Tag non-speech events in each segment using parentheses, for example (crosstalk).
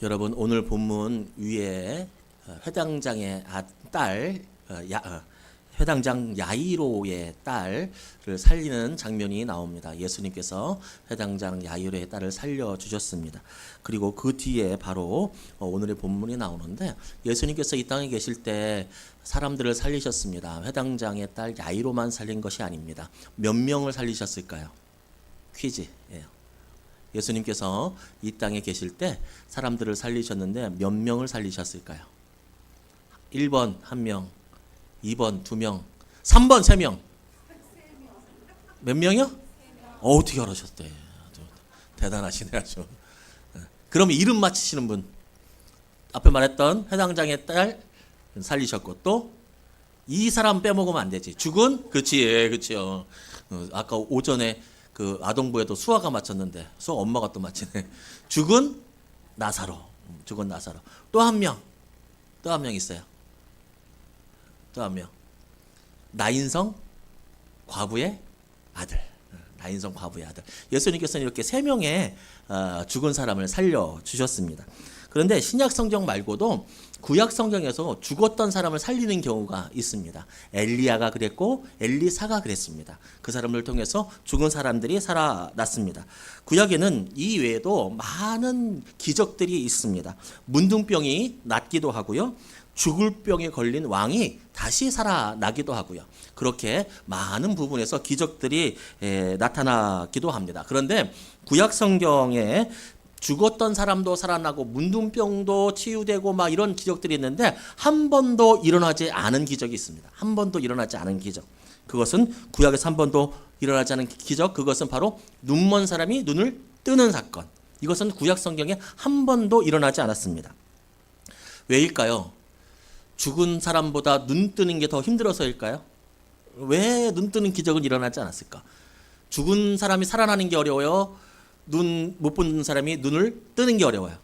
여러분 오늘 본문 위에 어, 회당장의 아- 딸 어, 야, 어, 회당장 야이로의 딸을 살리는 장면이 나옵니다. 예수님께서 회당장 야이로의 딸을 살려 주셨습니다. 그리고 그 뒤에 바로 어, 오늘의 본문이 나오는데 예수님께서 이 땅에 계실 때 사람들을 살리셨습니다. 회당장의 딸 야이로만 살린 것이 아닙니다. 몇 명을 살리셨을까요? 퀴즈예요. 예수님께서 이 땅에 계실 때 사람들을 살리셨는데 몇 명을 살리셨을까요? 1번 1명, 2번 2명, 3번 3명. 몇 명이요? 어, 어떻게 알아셨대? 대단하시네 아주. 그럼 이름 맞히시는 분. 앞에 말했던 해당장의 딸 살리셨고 또 이 사람 빼먹으면 안 되지. 죽은 그렇지, 예, 그렇죠. 어, 아까 오전에 그 아동부에도 수아가 맞췄는데 수아 엄마가 또 맞히네. (laughs) 죽은 나사로, 음, 죽은 나사로. 또 한 명, 또 한 명 있어요. 또 한 명. 나인성 과부의 아들. 어, 나인성 과부의 아들. 예수님께서는 이렇게 세 명의 어, 죽은 사람을 살려 주셨습니다. 그런데 신약 성경 말고도 구약 성경에서 죽었던 사람을 살리는 경우가 있습니다. 엘리야가 그랬고 엘리사가 그랬습니다. 그 사람을 통해서 죽은 사람들이 살아났습니다. 구약에는 이 외에도 많은 기적들이 있습니다. 문둥병이 낫기도 하고요. 죽을 병에 걸린 왕이 다시 살아나기도 하고요. 그렇게 많은 부분에서 기적들이 에, 나타나기도 합니다. 그런데 구약 성경에 죽었던 사람도 살아나고 문둥병도 치유되고 막 이런 기적들이 있는데 한 번도 일어나지 않은 기적이 있습니다. 한 번도 일어나지 않은 기적. 그것은 구약에서 한 번도 일어나지 않은 기적. 그것은 바로 눈먼 사람이 눈을 뜨는 사건. 이것은 구약 성경에 한 번도 일어나지 않았습니다. 왜일까요? 죽은 사람보다 눈 뜨는 게 더 힘들어서일까요? 왜 눈 뜨는 기적은 일어나지 않았을까? 죽은 사람이 살아나는 게 어려워요. 눈못본 사람이 눈을 뜨는 게 어려워요.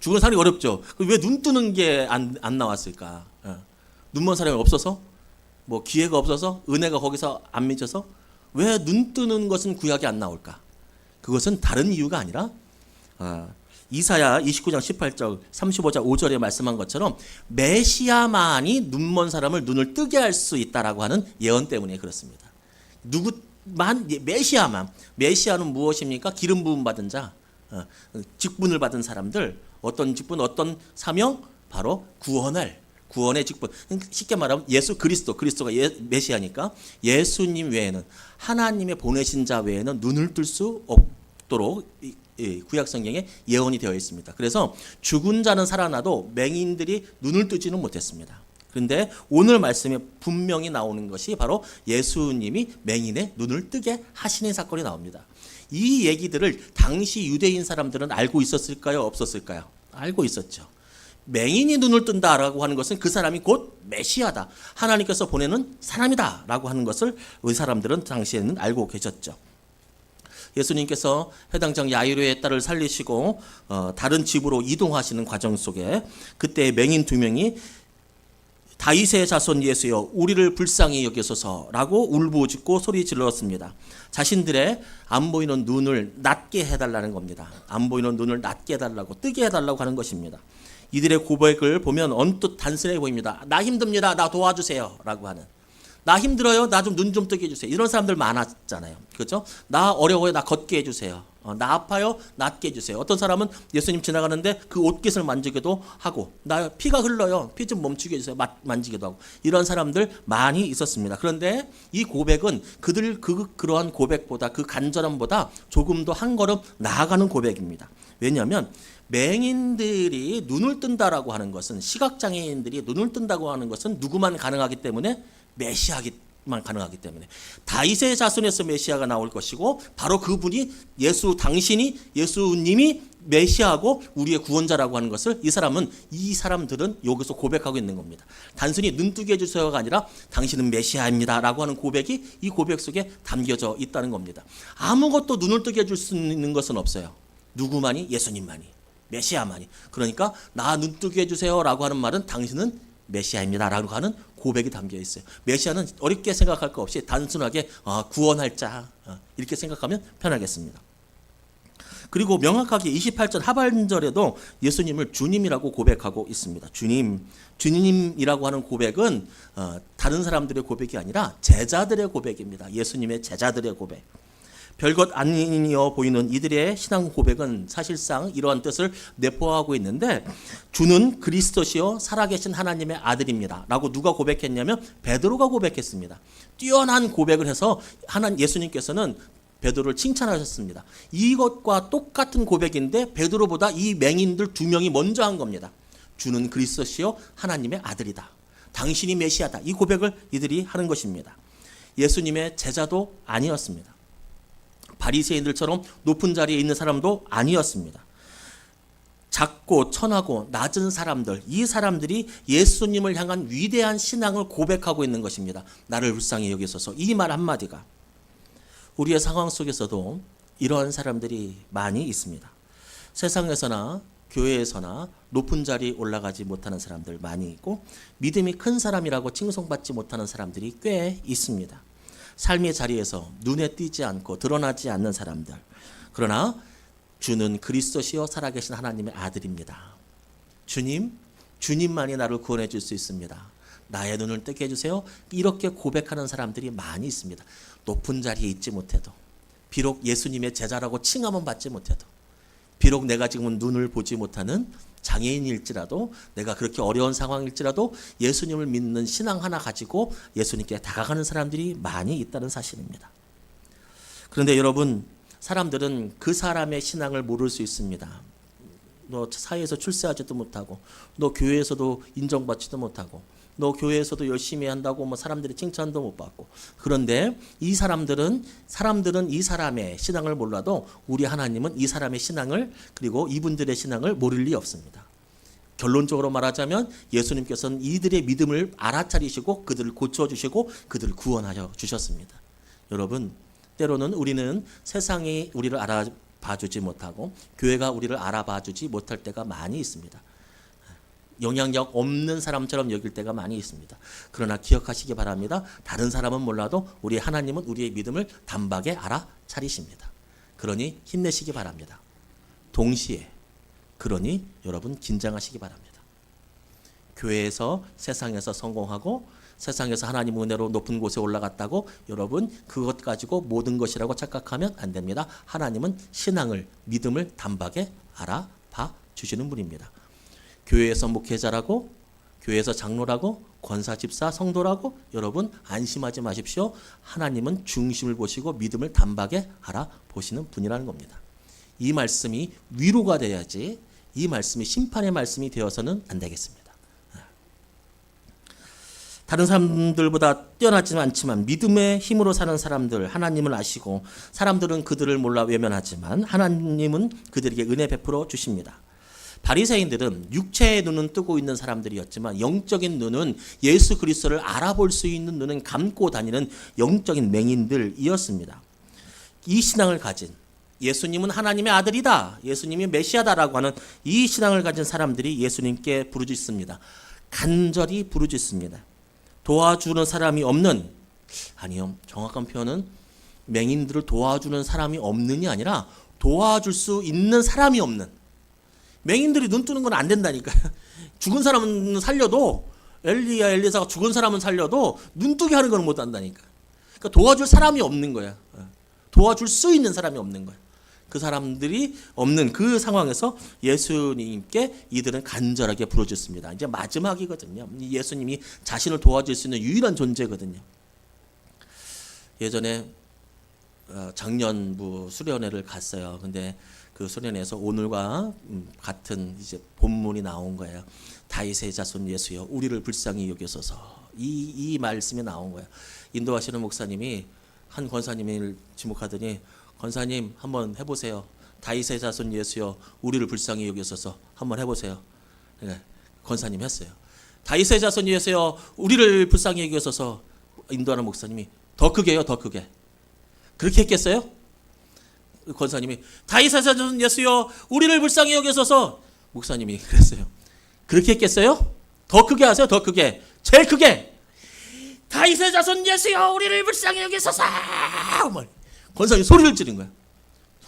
죽은 사람이 어렵죠. 왜 눈 뜨는 게 안 안 나왔을까? 어. 눈먼 사람이 없어서 뭐 기회가 없어서 은혜가 거기서 안 미쳐서 왜 눈 뜨는 것은 구약이 안 나올까? 그것은 다른 이유가 아니라 아, 이사야 29장 18절 35장 5절에 말씀한 것처럼 메시아만이 눈먼 사람을 눈을 뜨게 할 수 있다라고 하는 예언 때문에 그렇습니다. 누구 만 예, 메시아만 메시아는 무엇입니까? 기름 부음 받은 자, 어, 직분을 받은 사람들 어떤 직분 어떤 사명 바로 구원할 구원의 직분 쉽게 말하면 예수 그리스도 그리스도가 예, 메시아니까 예수님 외에는 하나님의 보내신 자 외에는 눈을 뜰 수 없도록 구약 성경에 예언이 되어 있습니다. 그래서 죽은 자는 살아나도 맹인들이 눈을 뜨지는 못했습니다. 그런데 오늘 말씀에 분명히 나오는 것이 바로 예수님이 맹인의 눈을 뜨게 하시는 사건이 나옵니다. 이 얘기들을 당시 유대인 사람들은 알고 있었을까요? 없었을까요? 알고 있었죠. 맹인이 눈을 뜬다라고 하는 것은 그 사람이 곧 메시아다. 하나님께서 보내는 사람이다라고 하는 것을 이 사람들은 당시에는 알고 계셨죠. 예수님께서 해당장 야이로의 딸을 살리시고 어, 다른 집으로 이동하시는 과정 속에 그때 맹인 두 명이 다윗의 자손 예수여 우리를 불쌍히 여기소서라고 울부짖고 소리 질렀습니다. 자신들의 안 보이는 눈을 낮게 해달라는 겁니다. 안 보이는 눈을 낮게 해달라고 뜨게 해달라고 하는 것입니다. 이들의 고백을 보면 언뜻 단순해 보입니다. 나 힘듭니다. 나 도와주세요라고 하는. 나 힘들어요. 나 좀 눈 좀 뜨게 해주세요. 이런 사람들 많았잖아요. 그렇죠? 나 어려워요. 나 걷게 해주세요. 어, 나 아파요. 낫게 해주세요. 어떤 사람은 예수님 지나가는데 그 옷깃을 만지기도 하고 나 피가 흘러요. 피 좀 멈추게 해주세요. 마, 만지기도 하고 이런 사람들 많이 있었습니다. 그런데 이 고백은 그들 그 그러한 고백보다 그 간절함보다 조금 더 한 걸음 나아가는 고백입니다. 왜냐하면 맹인들이 눈을 뜬다라고 하는 것은 시각장애인들이 눈을 뜬다고 하는 것은 누구만 가능하기 때문에 메시아만 가능하기 때문에 다윗의 자손에서 메시아가 나올 것이고 바로 그분이 예수 당신이 예수님이 메시아고 우리의 구원자라고 하는 것을 이 사람은 이 사람들은 여기서 고백하고 있는 겁니다. 단순히 눈뜨게 해주세요가 아니라 당신은 메시아입니다라고 하는 고백이 이 고백 속에 담겨져 있다는 겁니다. 아무것도 눈을 뜨게 해줄 수 있는 것은 없어요. 누구만이 예수님만이 메시아만이 그러니까 나 눈뜨게 해주세요라고 하는 말은 당신은 메시아입니다라고 하는 고백이 담겨 있어요. 메시아는 어렵게 생각할 거 없이 단순하게 아, 구원할 자 어, 이렇게 생각하면 편하겠습니다. 그리고 명확하게 28절 하반절에도 예수님을 주님이라고 고백하고 있습니다. 주님, 주님이라고 하는 고백은 어, 다른 사람들의 고백이 아니라 제자들의 고백입니다. 예수님의 제자들의 고백. 별것 아니어 보이는 이들의 신앙 고백은 사실상 이러한 뜻을 내포하고 있는데 주는 그리스도시요 살아계신 하나님의 아들입니다라고 누가 고백했냐면 베드로가 고백했습니다. 뛰어난 고백을 해서 하나님 예수님께서는 베드로를 칭찬하셨습니다. 이것과 똑같은 고백인데 베드로보다 이 맹인들 두 명이 먼저 한 겁니다. 주는 그리스도시요 하나님의 아들이다. 당신이 메시아다. 이 고백을 이들이 하는 것입니다. 예수님의 제자도 아니었습니다. 바리새인들처럼 높은 자리에 있는 사람도 아니었습니다. 작고 천하고 낮은 사람들, 이 사람들이 예수님을 향한 위대한 신앙을 고백하고 있는 것입니다. 나를 불쌍히 여기소서. 이 말 한마디가 우리의 상황 속에서도 이러한 사람들이 많이 있습니다. 세상에서나 교회에서나 높은 자리에 올라가지 못하는 사람들 많이 있고 믿음이 큰 사람이라고 칭송받지 못하는 사람들이 꽤 있습니다. 삶의 자리에서 눈에 띄지 않고 드러나지 않는 사람들. 그러나 주는 그리스도시요 살아계신 하나님의 아들입니다. 주님, 주님만이 나를 구원해 줄 수 있습니다. 나의 눈을 뜨게 해주세요. 이렇게 고백하는 사람들이 많이 있습니다. 높은 자리에 있지 못해도, 비록 예수님의 제자라고 칭함은 받지 못해도, 비록 내가 지금은 눈을 보지 못하는 장애인일지라도 내가 그렇게 어려운 상황일지라도 예수님을 믿는 신앙 하나 가지고 예수님께 다가가는 사람들이 많이 있다는 사실입니다. 그런데 여러분, 사람들은 그 사람의 신앙을 모를 수 있습니다. 너 사회에서 출세하지도 못하고, 너 교회에서도 인정받지도 못하고, 너 교회에서도 열심히 한다고 뭐 사람들이 칭찬도 못 받고. 그런데 이 사람들은 사람들은 이 사람의 신앙을 몰라도 우리 하나님은 이 사람의 신앙을 그리고 이분들의 신앙을 모를 리 없습니다. 결론적으로 말하자면 예수님께서는 이들의 믿음을 알아차리시고 그들을 고쳐 주시고 그들을 구원하여 주셨습니다. 여러분, 때로는 우리는 세상이 우리를 알아봐 주지 못하고 교회가 우리를 알아봐 주지 못할 때가 많이 있습니다. 영향력 없는 사람처럼 여길 때가 많이 있습니다. 그러나 기억하시기 바랍니다. 다른 사람은 몰라도 우리 하나님은 우리의 믿음을 단박에 알아차리십니다. 그러니 힘내시기 바랍니다. 동시에 그러니 여러분 긴장하시기 바랍니다. 교회에서 세상에서 성공하고 세상에서 하나님 은혜로 높은 곳에 올라갔다고 여러분 그것 가지고 모든 것이라고 착각하면 안 됩니다. 하나님은 신앙을 믿음을 단박에 알아봐 주시는 분입니다. 교회에서 목회자라고 교회에서 장로라고 권사 집사 성도라고 여러분 안심하지 마십시오. 하나님은 중심을 보시고 믿음을 단박에 알아보시는 분이라는 겁니다. 이 말씀이 위로가 돼야지 이 말씀이 심판의 말씀이 되어서는 안 되겠습니다. 다른 사람들보다 뛰어나지 않지만 믿음의 힘으로 사는 사람들 하나님을 아시고 사람들은 그들을 몰라 외면하지만 하나님은 그들에게 은혜 베풀어 주십니다. 바리새인들은 육체의 눈은 뜨고 있는 사람들이었지만 영적인 눈은 예수 그리스도를 알아볼 수 있는 눈은 감고 다니는 영적인 맹인들이었습니다. 이 신앙을 가진 예수님은 하나님의 아들이다. 예수님이 메시아다라고 하는 이 신앙을 가진 사람들이 예수님께 부르짖습니다. 간절히 부르짖습니다. 도와주는 사람이 없는 아니요. 정확한 표현은 맹인들을 도와주는 사람이 없는이 아니라 도와줄 수 있는 사람이 없는 맹인들이 눈 뜨는 건 안 된다니까요. (laughs) 죽은 사람은 살려도 엘리야 엘리사가 죽은 사람은 살려도 눈 뜨게 하는 건 못 한다니까. 그러니까 도와줄 사람이 없는 거야. 어. 도와줄 수 있는 사람이 없는 거야. 그 사람들이 없는 그 상황에서 예수님께 이들은 간절하게 부르짖습니다. 이제 마지막이거든요. 예수님이 자신을 도와줄 수 있는 유일한 존재거든요. 예전에 어, 작년부 수련회를 갔어요. 근데 그 수련회에서 오늘과 음, 같은 이제 본문이 나온 거예요. 다윗의 자손 예수여 우리를 불쌍히 여기소서. 이, 이 말씀이 나온 거예요. 인도하시는 목사님이 한 권사님을 지목하더니 권사님 한번 해 보세요. 다윗의 자손 예수여 우리를 불쌍히 여기소서 한번 해 보세요. 네, 권사님 했어요. 다윗의 자손 예수여 우리를 불쌍히 여기소서 인도하는 목사님이 더 크게요 더 크게 그렇게 했겠어요? 권사님이 자손 예수여 우리를 불쌍히 여기소서 목사님이 그랬어요. 그렇게 했겠어요? 더 크게 하세요. 더 크게. 제일 크게. 다윗의 자손 예수여 우리를 불쌍히 여기소서. 뭐 권사님 소리를 지른 거야.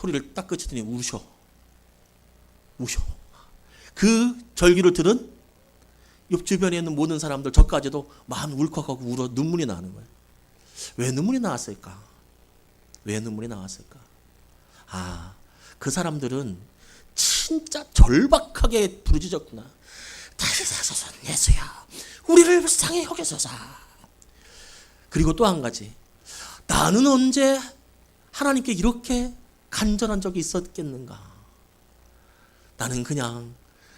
소리를 딱 그치더니 우셔. 우셔. 그 절기를 들은 옆 주변에 있는 모든 사람들 저까지도 마음이 울컥하고 울어 눈물이 나는 거예요. 왜 눈물이 나왔을까? 왜 눈물이 나왔을까? 아, 그 사람들은 진짜 절박하게 부르짖었구나. 다시 사소서 예수야, 우리를 불쌍히 여기소서. 그리고 또 한 가지, 나는 언제 하나님께 이렇게 간절한 적이 있었겠는가? 나는 그냥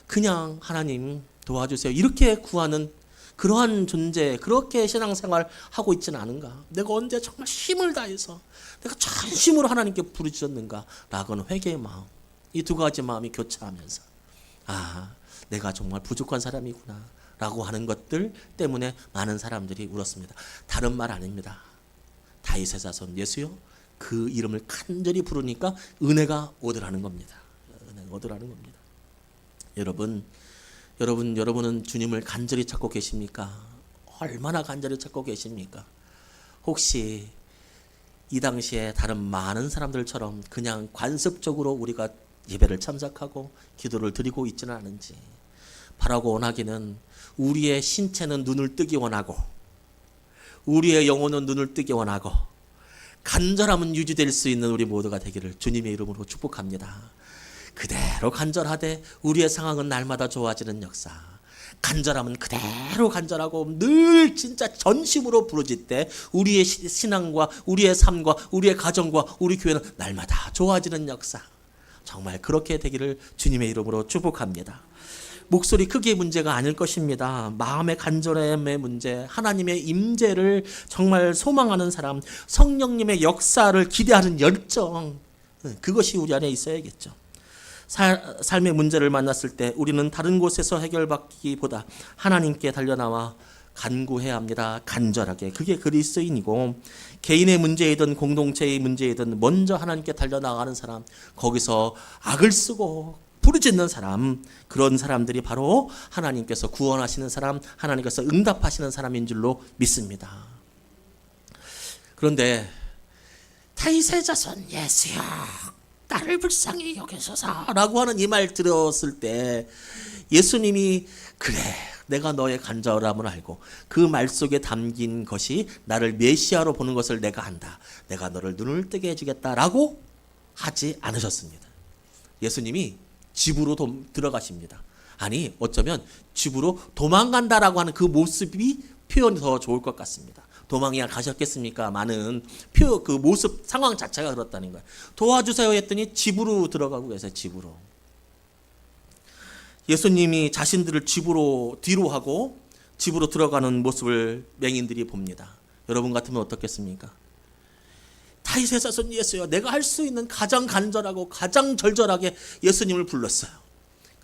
그냥 하나님 도와주세요. 이렇게 구하는 그러한 존재, 그렇게 신앙생활 하고 있지는 않은가? 내가 언제 정말 힘을 다해서 내가 전심으로 하나님께 부르짖었는가? 라고는 회개의 마음. 이 두 가지 마음이 교차하면서 아, 내가 정말 부족한 사람이구나. 라고 하는 것들 때문에 많은 사람들이 울었습니다. 다른 말 아닙니다. 다윗의 자손 예수요. 그 이름을 간절히 부르니까 은혜가 오더라는 겁니다. 은혜가 오더라는 겁니다. 여러분, 여러분, 여러분은 주님을 간절히 찾고 계십니까? 얼마나 간절히 찾고 계십니까? 혹시 이 당시에 다른 많은 사람들처럼 그냥 관습적으로 우리가 예배를 참석하고 기도를 드리고 있지는 않은지 바라고 원하기는 우리의 신체는 눈을 뜨기 원하고 우리의 영혼은 눈을 뜨기 원하고 간절함은 유지될 수 있는 우리 모두가 되기를 주님의 이름으로 축복합니다. 그대로 간절하되 우리의 상황은 날마다 좋아지는 역사. 간절함은 그대로 간절하고 늘 진짜 전심으로 부르짖 때 우리의 시- 신앙과 우리의 삶과 우리의 가정과 우리 교회는 날마다 좋아지는 역사. 정말 그렇게 되기를 주님의 이름으로 축복합니다. 목소리 크기의 문제가 아닐 것입니다. 마음의 간절함의 문제, 하나님의 임재를 정말 소망하는 사람, 성령님의 역사를 기대하는 열정, 그것이 우리 안에 있어야겠죠. 살, 삶의 문제를 만났을 때 우리는 다른 곳에서 해결받기보다 하나님께 달려나와 간구해야 합니다. 간절하게. 그게 그리스도인이고 개인의 문제이든 공동체의 문제이든 먼저 하나님께 달려나가는 사람, 거기서 악을 쓰고 부르짖는 사람, 그런 사람들이 바로 하나님께서 구원하시는 사람, 하나님께서 응답하시는 사람인 줄로 믿습니다. 그런데 다윗의 자손 예수야 나를 불쌍히 여기소서라고 하는 이 말 들었을 때 예수님이 그래 내가 너의 간절함을 알고 그 말 속에 담긴 것이 나를 메시아로 보는 것을 내가 안다. 내가 너를 눈을 뜨게 해주겠다라고 하지 않으셨습니다. 예수님이 집으로 도, 들어가십니다. 아니 어쩌면 집으로 도망간다라고 하는 그 모습이 표현이 더 좋을 것 같습니다. 도망이야 가셨겠습니까? 많은 표 그 모습 상황 자체가 그렇다는 거예요. 도와주세요 했더니 집으로 들어가고 계세요. 집으로. 예수님이 자신들을 집으로 뒤로 하고 집으로 들어가는 모습을 맹인들이 봅니다. 여러분 같으면 어떻겠습니까? 다윗의 자손 예수여 내가 할 수 있는 가장 간절하고 가장 절절하게 예수님을 불렀어요.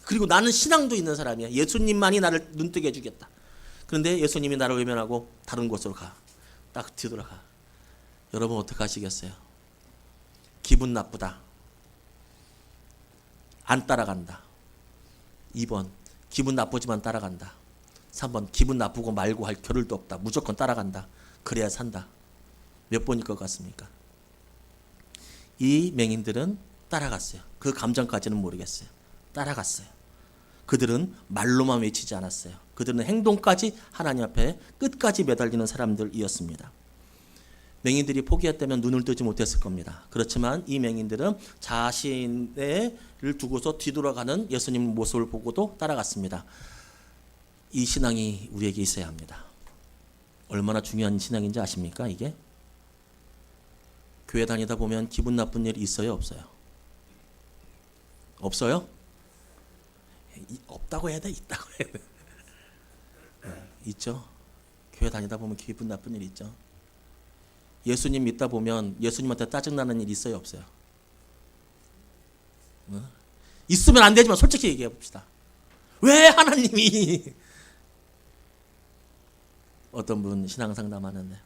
그리고 나는 신앙도 있는 사람이야. 예수님만이 나를 눈뜨게 해주겠다. 그런데 예수님이 나를 외면하고 다른 곳으로 가. 딱 뒤돌아가. 여러분 어떻게 하시겠어요? 기분 나쁘다. 안 따라간다. 2번 기분 나쁘지만 따라간다. 3번 기분 나쁘고 말고 할 겨를도 없다. 무조건 따라간다. 그래야 산다. 몇 번일 것 같습니까? 이 맹인들은 따라갔어요. 그 감정까지는 모르겠어요. 따라갔어요. 그들은 말로만 외치지 않았어요. 그들은 행동까지 하나님 앞에 끝까지 매달리는 사람들이었습니다. 맹인들이 포기했다면 눈을 뜨지 못했을 겁니다. 그렇지만 이 맹인들은 자신을 두고서 뒤돌아가는 예수님 모습을 보고도 따라갔습니다. 이 신앙이 우리에게 있어야 합니다. 얼마나 중요한 신앙인지 아십니까? 이게 교회 다니다 보면 기분 나쁜 일이 있어요, 없어요? 없어요? 이- 없다고 해야 돼, 있다고 해야 돼. 네, 있죠. 교회 다니다 보면 기분 나쁜 일 있죠. 예수님 믿다 보면 예수님한테 짜증 나는 일 있어요, 없어요? 어? 있으면 안 되지만 솔직히 얘기해 봅시다. 왜 하나님이 (laughs) 어떤 분 신앙 상담하는데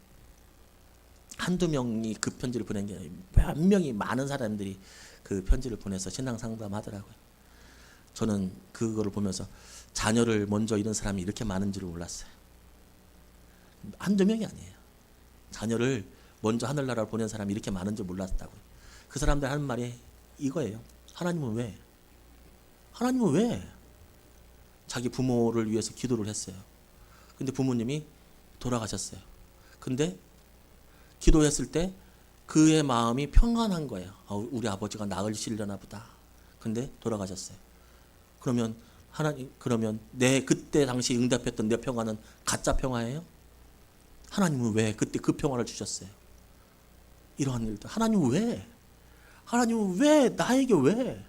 한두 명이 그 편지를 보낸 게몇 명이 많은 사람들이 그 편지를 보내서 신앙 상담하더라고요. 저는 그거를 보면서 자녀를 먼저 잃은 사람이 이렇게 많은 줄을 몰랐어요. 한두 명이 아니에요. 자녀를 먼저 하늘나라로 보낸 사람이 이렇게 많은 줄 몰랐다고요. 그 사람들 하는 말이 이거예요. 하나님은 왜? 하나님은 왜? 자기 부모를 위해서 기도를 했어요. 근데 부모님이 돌아가셨어요. 근데 기도했을 때 그의 마음이 평안한 거예요. 아, 우리 아버지가 나으시려나 보다. 근데 돌아가셨어요. 그러면 하나님 그러면 내 그때 당시 응답했던 내 평화는 가짜 평화예요? 하나님은 왜 그때 그 평화를 주셨어요? 이러한 일들 하나님은 왜? 하나님은 왜 나에게 왜?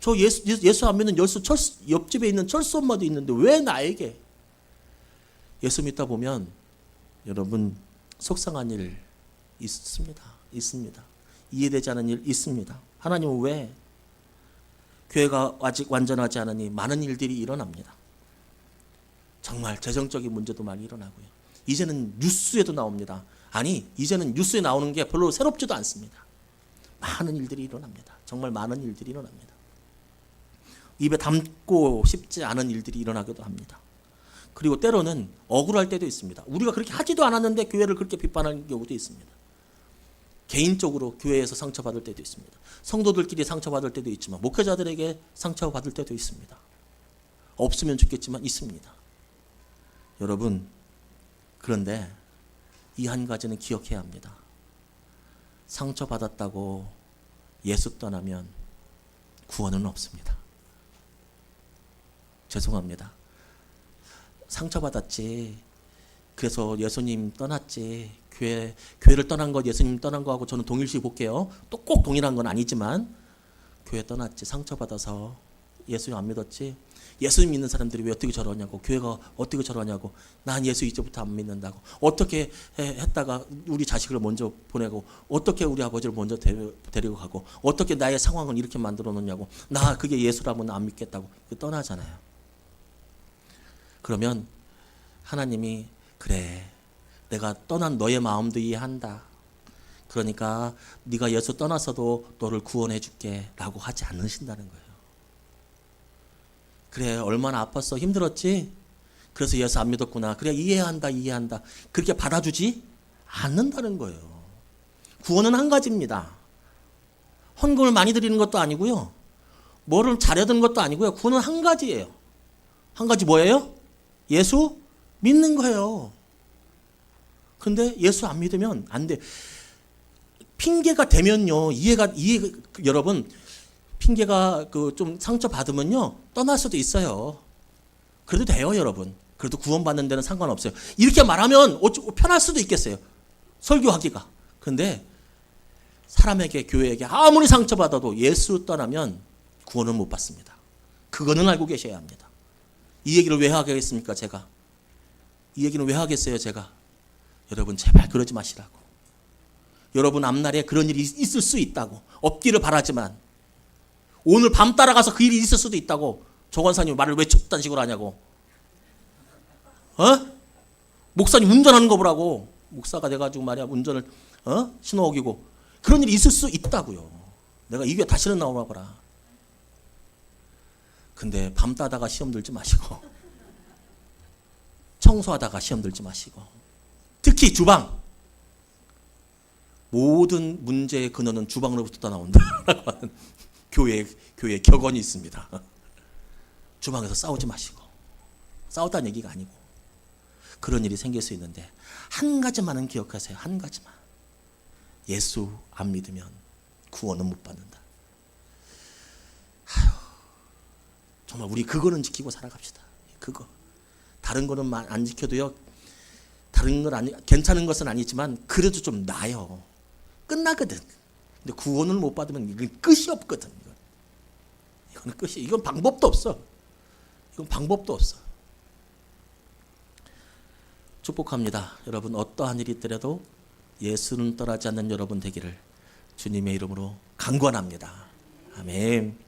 저 예수 예수- 안 믿는 열수 철수, 옆집에 있는 철수 엄마도 있는데 왜 나에게? 예수 믿다 보면 여러분 속상한 일 있습니다. 있습니다. 이해되지 않은 일 있습니다. 하나님은 왜? 교회가 아직 완전하지 않으니 많은 일들이 일어납니다. 정말 재정적인 문제도 많이 일어나고요. 이제는 뉴스에도 나옵니다. 아니, 이제는 뉴스에 나오는 게 별로 새롭지도 않습니다. 많은 일들이 일어납니다. 정말 많은 일들이 일어납니다. 입에 담고 싶지 않은 일들이 일어나기도 합니다. 그리고 때로는 억울할 때도 있습니다. 우리가 그렇게 하지도 않았는데 교회를 그렇게 비판하는 경우도 있습니다. 개인적으로 교회에서 상처받을 때도 있습니다. 성도들끼리 상처받을 때도 있지만 목회자들에게 상처받을 때도 있습니다. 없으면 좋겠지만 있습니다. 여러분 그런데 이 한 가지는 기억해야 합니다. 상처받았다고 예수 떠나면 구원은 없습니다. 죄송합니다. 상처받았지. 그래서 예수님 떠났지. 교회 교회를 떠난 것 예수님 떠난 거하고 저는 동일시 볼게요. 또 꼭 동일한 건 아니지만 교회 떠났지. 상처받아서 예수님 안 믿었지. 예수님 믿는 사람들이 왜 어떻게 저러냐고 교회가 어떻게 저러냐고 난 예수 이제부터 안 믿는다고 어떻게 해- 했다가 우리 자식을 먼저 보내고 어떻게 우리 아버지를 먼저 데리고 가고 어떻게 나의 상황을 이렇게 만들어 놓냐고 나 그게 예수라면 안 믿겠다고 떠나잖아요. 그러면 하나님이 그래 내가 떠난 너의 마음도 이해한다. 그러니까 네가 예수 떠나서도 너를 구원해 줄게라고 하지 않으신다는 거예요. 그래 얼마나 아팠어 힘들었지. 그래서 예수 안 믿었구나. 그래 이해한다 이해한다. 그렇게 받아주지 않는다는 거예요. 구원은 한 가지입니다. 헌금을 많이 드리는 것도 아니고요. 뭐를 잘해드는 것도 아니고요. 구원은 한 가지예요. 한 가지 뭐예요? 예수 믿는 거예요. 근데 예수 안 믿으면 안 돼. 핑계가 되면요. 이해가 이해 여러분 핑계가 그 좀 상처 받으면요. 떠날 수도 있어요. 그래도 돼요, 여러분. 그래도 구원받는 데는 상관없어요. 이렇게 말하면 편할 수도 있겠어요. 설교하기가. 근데 사람에게 교회에게 아무리 상처받아도 예수 떠나면 구원을 못 받습니다. 그거는 알고 계셔야 합니다. 이 얘기를 왜 하겠습니까, 제가? 이 얘기는 왜 하겠어요, 제가? 여러분, 제발 그러지 마시라고. 여러분, 앞날에 그런 일이 있- 있을 수 있다고. 없기를 바라지만, 오늘 밤 따라가서 그 일이 있을 수도 있다고. 조관사님 말을 왜 쳤단 식으로 하냐고. 어? 목사님 운전하는 거 보라고. 목사가 돼가지고 말이야, 운전을, 어? 신호 어기고. 그런 일이 있을 수 있다고요. 내가 이게 다시는 나오나 보라. 근데 밤 따다가 시험 들지 마시고 청소하다가 시험 들지 마시고 특히 주방 모든 문제의 근원은 주방으로부터 떠나온다라고 하는 (laughs) 교회 교회 격언이 있습니다. (laughs) 주방에서 싸우지 마시고 싸웠다는 얘기가 아니고 그런 일이 생길 수 있는데 한 가지만은 기억하세요. 한 가지만 예수 안 믿으면 구원은 못 받는다. 정말 우리 그거는 지키고 살아갑시다. 그거. 다른 거는 마- 안 지켜도요. 다른 건 아니 괜찮은 것은 아니지만 그래도 좀 나요. 끝나거든. 근데 구원을 못 받으면 이건 끝이 없거든. 이건. 이거는 끝이 이건 방법도 없어. 이건 방법도 없어. 축복합니다. 여러분 어떠한 일이 있더라도 예수는 떠나지 않는 여러분 되기를 주님의 이름으로 강권합니다. 아멘.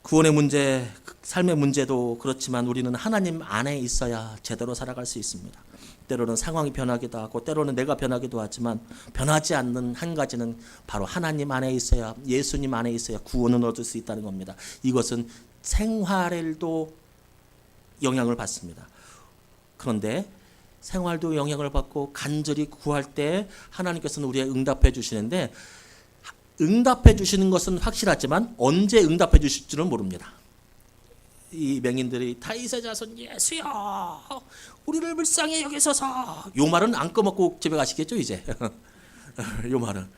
구원의 문제, 삶의 문제도 그렇지만 우리는 하나님 안에 있어야 제대로 살아갈 수 있습니다. 때로는 상황이 변하기도 하고 때로는 내가 변하기도 하지만 변하지 않는 한 가지는 바로 하나님 안에 있어야 예수님 안에 있어야 구원을 얻을 수 있다는 겁니다. 이것은 생활에도 영향을 받습니다. 그런데 생활도 영향을 받고 간절히 구할 때 하나님께서는 우리의 응답해 주시는데 응답해 주시는 것은 확실하지만 언제 응답해 주실지는 모릅니다. 이 맹인들이 다윗의 자손 예수야 우리를 불쌍히 여기소서. 요 말은 안 꺼먹고 집에 가시겠죠 이제? (laughs) 요 말은.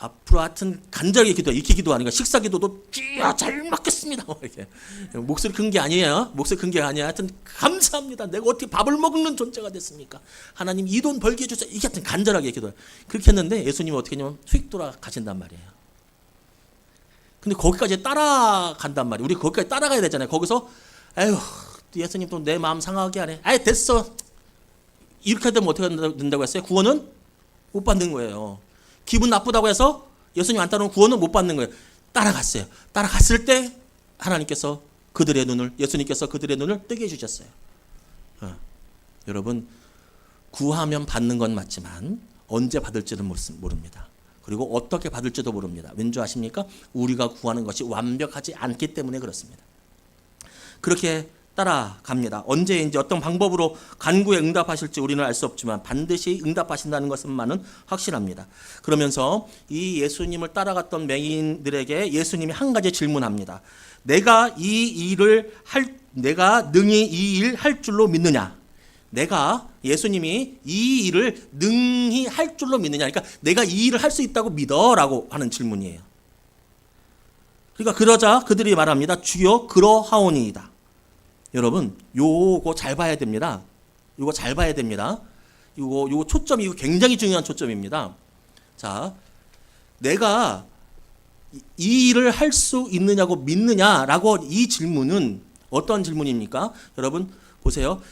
앞으로 하여튼 간절히 기도 익히 기도하니까 식사 기도도 쥐야 잘 먹겠습니다. (laughs) 이렇게. 목소리 큰 게 아니에요. 목소리 큰 게 아니야 하여튼 감사합니다. 내가 어떻게 밥을 먹는 존재가 됐습니까? 하나님 이 돈 벌게 해주세요. 이게 하여튼 간절하게 기도해 그렇게 했는데 예수님이 어떻게 했냐면 휙 돌아가신단 말이에요 근데 거기까지 따라간단 말이에요. 우리 거기까지 따라가야 되잖아요. 거기서 에휴 예수님 또 내 마음 상하게 하네. 아이 됐어. 이렇게 되면 어떻게 된다고 했어요? 구원은 못 받는 거예요. 기분 나쁘다고 해서 예수님 안 따르면 구원은 못 받는 거예요. 따라갔어요. 따라갔을 때 하나님께서 그들의 눈을 예수님께서 그들의 눈을 뜨게 해주셨어요. 어. 여러분 구하면 받는 건 맞지만 언제 받을지는 모릅니다. 그리고 어떻게 받을지도 모릅니다. 왠지 아십니까? 우리가 구하는 것이 완벽하지 않기 때문에 그렇습니다. 그렇게 따라갑니다. 언제인지 어떤 방법으로 간구에 응답하실지 우리는 알 수 없지만 반드시 응답하신다는 것만은 확실합니다. 그러면서 이 예수님을 따라갔던 맹인들에게 예수님이 한 가지 질문합니다. 내가 이 일을 할 내가 능히 이 일 할 줄로 믿느냐? 내가 예수님이 이 일을 능히 할 줄로 믿느냐. 그러니까 내가 이 일을 할 수 있다고 믿어라고 하는 질문이에요. 그러니까 그러자 그들이 말합니다. 주여 그러하오니이다. 여러분, 요거 잘 봐야 됩니다. 요거 잘 봐야 됩니다. 요거 요거 초점이 굉장히 중요한 초점입니다. 자, 내가 이 일을 할 수 있느냐고 믿느냐라고 이 질문은 어떤 질문입니까? 여러분 보세요.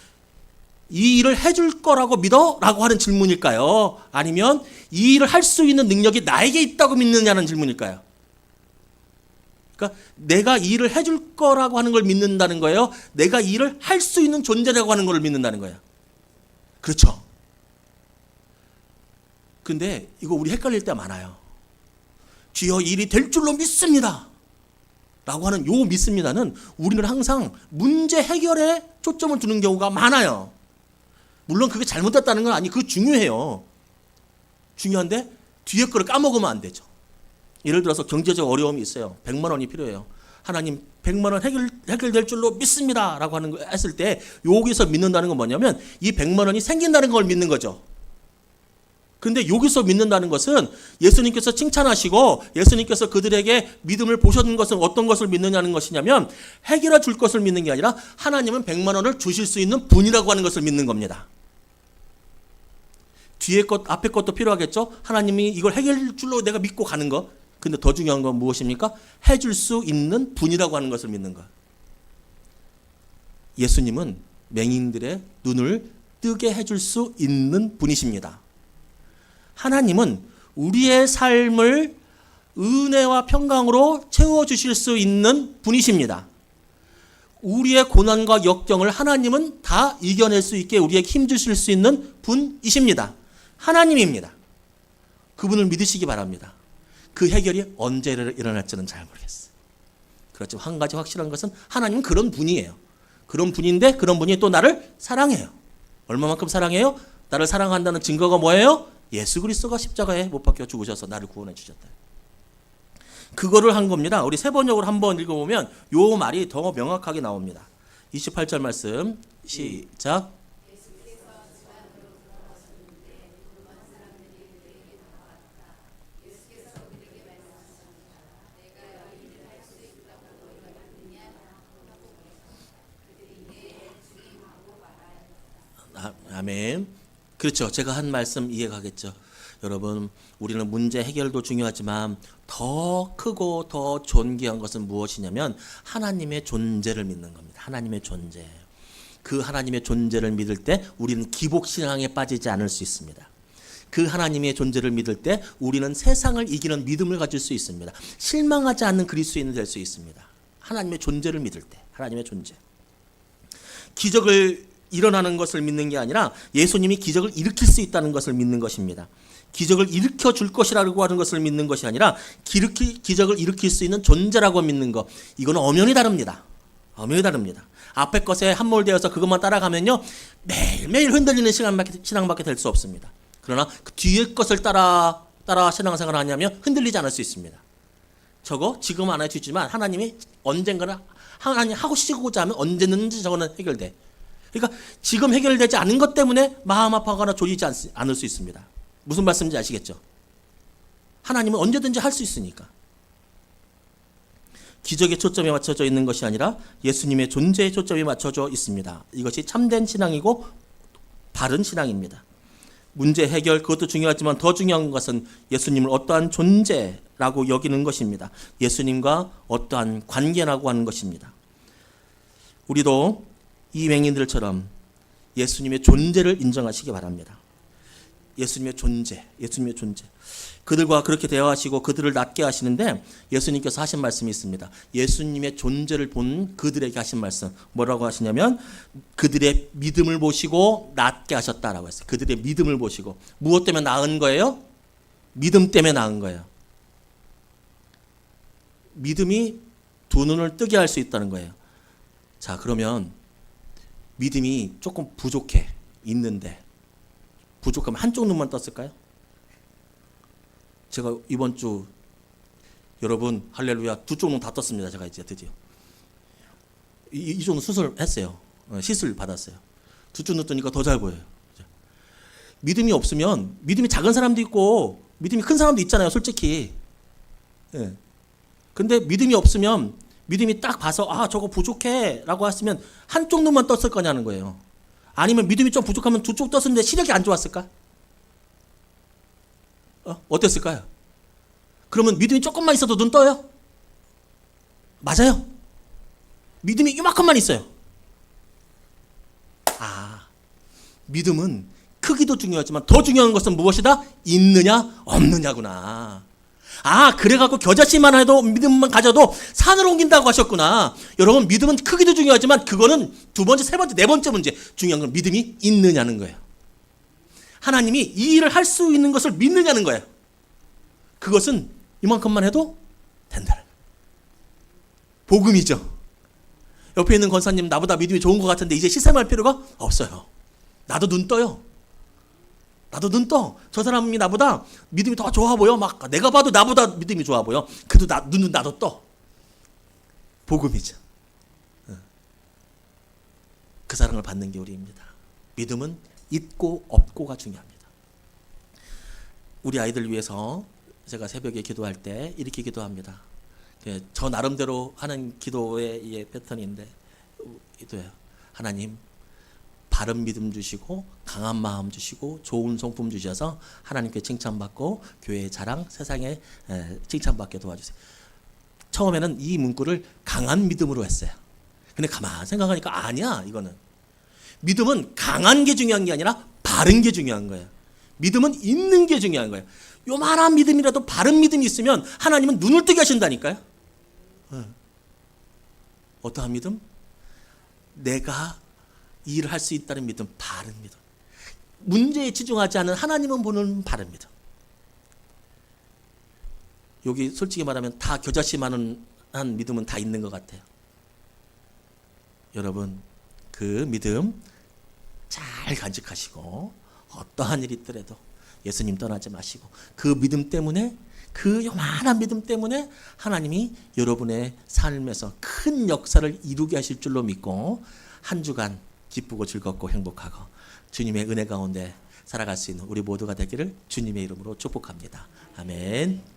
이 일을 해줄 거라고 믿어? 라고 하는 질문일까요? 아니면 이 일을 할 수 있는 능력이 나에게 있다고 믿느냐는 질문일까요? 그러니까 내가 이 일을 해줄 거라고 하는 걸 믿는다는 거예요? 내가 이 일을 할 수 있는 존재라고 하는 걸 믿는다는 거예요? 그렇죠. 근데 이거 우리 헷갈릴 때 많아요. 주여 일이 될 줄로 믿습니다. 라고 하는 요 믿습니다는 우리는 항상 문제 해결에 초점을 두는 경우가 많아요. 물론 그게 잘못됐다는 건 아니, 그 중요해요. 중요한데 뒤에 거를 까먹으면 안 되죠. 예를 들어서 경제적 어려움이 있어요. 100만 원이 필요해요. 하나님 100만 원 해결, 해결될 줄로 믿습니다. 라고 하는 거 했을 때 여기서 믿는다는 건 뭐냐면 이 100만 원이 생긴다는 걸 믿는 거죠. 근데 여기서 믿는다는 것은 예수님께서 칭찬하시고 예수님께서 그들에게 믿음을 보셨는 것은 어떤 것을 믿느냐는 것이냐면 해결해 줄 것을 믿는 게 아니라 하나님은 100만 원을 주실 수 있는 분이라고 하는 것을 믿는 겁니다. 뒤에 것, 앞에 것도 필요하겠죠? 하나님이 이걸 해결 줄로 내가 믿고 가는 거. 근데 더 중요한 건 무엇입니까? 해줄 수 있는 분이라고 하는 것을 믿는 거. 예수님은 맹인들의 눈을 뜨게 해줄 수 있는 분이십니다. 하나님은 우리의 삶을 은혜와 평강으로 채워주실 수 있는 분이십니다. 우리의 고난과 역경을 하나님은 다 이겨낼 수 있게 우리에게 힘주실 수 있는 분이십니다. 하나님입니다. 그분을 믿으시기 바랍니다. 그 해결이 언제 일어날지는 잘 모르겠어요. 그렇지만 한 가지 확실한 것은 하나님은 그런 분이에요. 그런 분인데 그런 분이 또 나를 사랑해요. 얼마만큼 사랑해요? 나를 사랑한다는 증거가 뭐예요? 예수 그리스도가 십자가에 못 박혀 죽으셔서 나를 구원해 주셨다. 그거를 한 겁니다. 우리 세 번역으로 한번 읽어보면 요 말이 더 명확하게 나옵니다. 28절 말씀 시작. 아, 아멘. 그렇죠. 제가 한 말씀 이해가겠죠. 여러분, 우리는 문제 해결도 중요하지만 더 크고 더 존귀한 것은 무엇이냐면 하나님의 존재를 믿는 겁니다. 하나님의 존재. 그 하나님의 존재를 믿을 때 우리는 기복 신앙에 빠지지 않을 수 있습니다. 그 하나님의 존재를 믿을 때 우리는 세상을 이기는 믿음을 가질 수 있습니다. 실망하지 않는 그리스도인이 될 수 있습니다. 하나님의 존재를 믿을 때, 하나님의 존재. 기적을 일어나는 것을 믿는 게 아니라 예수님이 기적을 일으킬 수 있다는 것을 믿는 것입니다. 기적을 일으켜 줄 것이라고 하는 것을 믿는 것이 아니라 기르키, 기적을 일으킬 수 있는 존재라고 믿는 것. 이거는 엄연히 다릅니다. 엄연히 다릅니다. 앞에 것에 함몰되어서 그것만 따라가면요. 매일매일 흔들리는 시간밖에, 신앙밖에 될 수 없습니다. 그러나 그 뒤에 것을 따라 따라 신앙생활을 하냐면 흔들리지 않을 수 있습니다. 저거 지금 안 해주지만 하나님이 언젠가는 하나님 하고 시고자 하면 언제든지 저거는 해결돼. 그러니까 지금 해결되지 않은 것 때문에 마음 아파하거나 졸리지 않, 않을 수 있습니다. 무슨 말씀인지 아시겠죠? 하나님은 언제든지 할 수 있으니까. 기적에 초점이 맞춰져 있는 것이 아니라 예수님의 존재에 초점이 맞춰져 있습니다. 이것이 참된 신앙이고 바른 신앙입니다. 문제 해결 그것도 중요하지만 더 중요한 것은 예수님을 어떠한 존재라고 여기는 것입니다. 예수님과 어떠한 관계라고 하는 것입니다. 우리도 이 맹인들처럼 예수님의 존재를 인정하시기 바랍니다. 예수님의 존재, 예수님의 존재. 그들과 그렇게 대화하시고 그들을 낫게 하시는데 예수님께서 하신 말씀이 있습니다. 예수님의 존재를 본 그들에게 하신 말씀 뭐라고 하시냐면 그들의 믿음을 보시고 낫게 하셨다라고 했어요. 그들의 믿음을 보시고 무엇 때문에 나은 거예요? 믿음 때문에 나은 거예요. 믿음이 두 눈을 뜨게 할 수 있다는 거예요. 자, 그러면 믿음이 조금 부족해 있는데 부족하면 한쪽 눈만 떴을까요? 제가 이번 주 여러분 할렐루야 두 쪽 눈 다 떴습니다. 제가 이제 드디어 이, 이 정도 수술했어요. 어, 시술 받았어요. 두 쪽 눈 뜨니까 더 잘 보여요. 믿음이 없으면 믿음이 작은 사람도 있고 믿음이 큰 사람도 있잖아요. 솔직히. 예. 근데 믿음이 없으면 믿음이 딱 봐서 아 저거 부족해라고 했으면 한쪽 눈만 떴을 거냐는 거예요. 아니면 믿음이 좀 부족하면 두 쪽 떴는데 시력이 안 좋았을까? 어? 어땠을까요? 그러면 믿음이 조금만 있어도 눈 떠요? 맞아요. 믿음이 이만큼만 있어요. 아, 믿음은 크기도 중요하지만 더 중요한 것은 무엇이다? 있느냐, 없느냐구나. 아, 그래갖고 겨자씨만 해도 믿음만 가져도 산을 옮긴다고 하셨구나. 여러분, 믿음은 크기도 중요하지만 그거는 두 번째, 세 번째, 네 번째 문제. 중요한 건 믿음이 있느냐는 거예요. 하나님이 이 일을 할 수 있는 것을 믿느냐는 거예요. 그것은 이만큼만 해도 된다. 복음이죠. 옆에 있는 권사님 나보다 믿음이 좋은 것 같은데 이제 시샘할 필요가 없어요. 나도 눈 떠요. 나도 눈 떠. 저 사람이 나보다 믿음이 더 좋아 보여. 막 내가 봐도 나보다 믿음이 좋아 보여. 그래도 나, 눈은 나도 떠. 복음이죠. 그 사랑을 받는 게 우리입니다. 믿음은 있고 없고가 중요합니다. 우리 아이들 위해서 제가 새벽에 기도할 때 이렇게 기도합니다. 예, 저 나름대로 하는 기도의 패턴인데 기도해요. 하나님 바른 믿음 주시고 강한 마음 주시고 좋은 성품 주셔서 하나님께 칭찬받고 교회의 자랑 세상에 에, 칭찬받게 도와주세요. 처음에는 이 문구를 강한 믿음으로 했어요. 근데 가만 생각하니까 아니야 이거는 믿음은 강한 게 중요한 게 아니라 바른 게 중요한 거예요. 믿음은 있는 게 중요한 거예요. 요만한 믿음이라도 바른 믿음이 있으면 하나님은 눈을 뜨게 하신다니까요. 네. 어떠한 믿음? 내가 이 일을 할 수 있다는 믿음, 바른 믿음. 문제에 치중하지 않은 하나님은 보는 바른 믿음. 여기 솔직히 말하면 다 겨자씨만한 믿음은 다 있는 것 같아요. 여러분 그 믿음 잘 간직하시고 어떠한 일이 있더라도 예수님 떠나지 마시고 그 믿음 때문에 그 요만한 믿음 때문에 하나님이 여러분의 삶에서 큰 역사를 이루게 하실 줄로 믿고 한 주간 기쁘고 즐겁고 행복하고 주님의 은혜 가운데 살아갈 수 있는 우리 모두가 되기를 주님의 이름으로 축복합니다. 아멘.